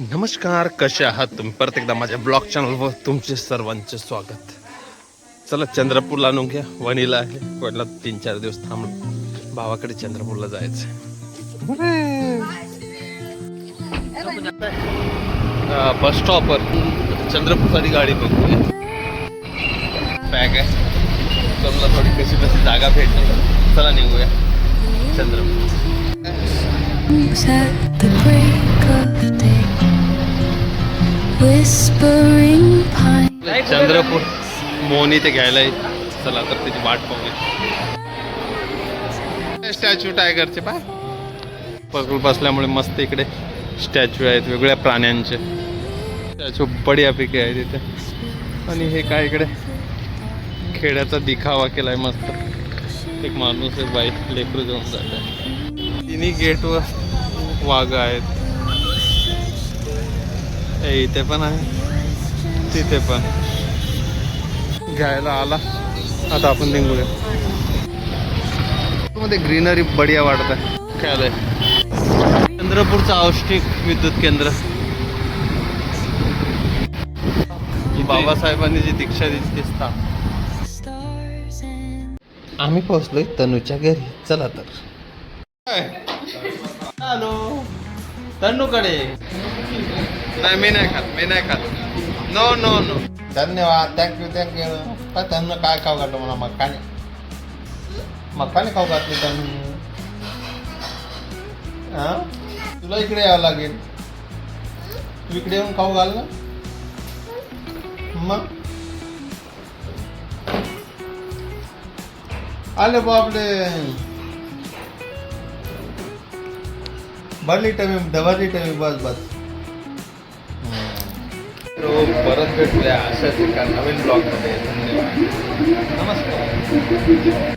नमस्कार कसे आहात तुम्ही? परत एकदा माझ्या ब्लॉग चॅनलवर तुमचे सर्वांचे स्वागत. चला चंद्रपूरला आणून घ्या. वणीला आहे. वडला तीन चार दिवस थांबलो भावाकडे चंद्रपूरला जायचं बस स्टॉपवर चंद्रपूरसाठी गाडी बघतोय. बॅग आहे. तुम्हाला थोडी कशी कशी जागा भेटली. चला निघूया. चंद्रपूर. चंद्रपूर मोनी ते घ्यायला चला तर त्याची वाट पाहूया. स्टॅच्यू टायगरचे पाय प्रकल्प बसल्यामुळे मस्त इकडे स्टॅच्यू आहेत वेगवेगळ्या प्राण्यांचे. स्टॅच्यू बढियापैकी आहे तिथे आणि हे काय इकडे? खेड्याचा दिखावा केलाय मस्त. एक माणूस आहे बाई लेकरू जाऊन जात आहे तिन्ही गेटवर वाघ आहेत. ए, इथे पण आहे. तिथे पण. घ्यायला आला. आता आपण निघूया. मध्ये ग्रीनरी बढिया वाटत आहे. काय आलंय? चंद्रपूरचं औष्णिक विद्युत केंद्र. बाबासाहेबांनी जी दीक्षा दिली ती स्थान. Stars and आम्ही पोहोचलोय तनूच्या घरी. चला तर. हॅलो. तनूकडे नाही मी नाही खात मी नाही खात. नो नो नो धन्यवाद थँक्यू थँक्यू काय त्यांना काय खाऊ घातलं मला मक्काने मक्काने खाऊ घातली त्यांनी हा? तुला इकडे यावं लागेल. तू इकडे येऊन खाऊ घाल ना. मग? आले बापले भरली टमी डबरली टमी बस बस. भेटूया असंच एका नवीन ब्लॉगमध्ये. धन्यवाद. नमस्कार.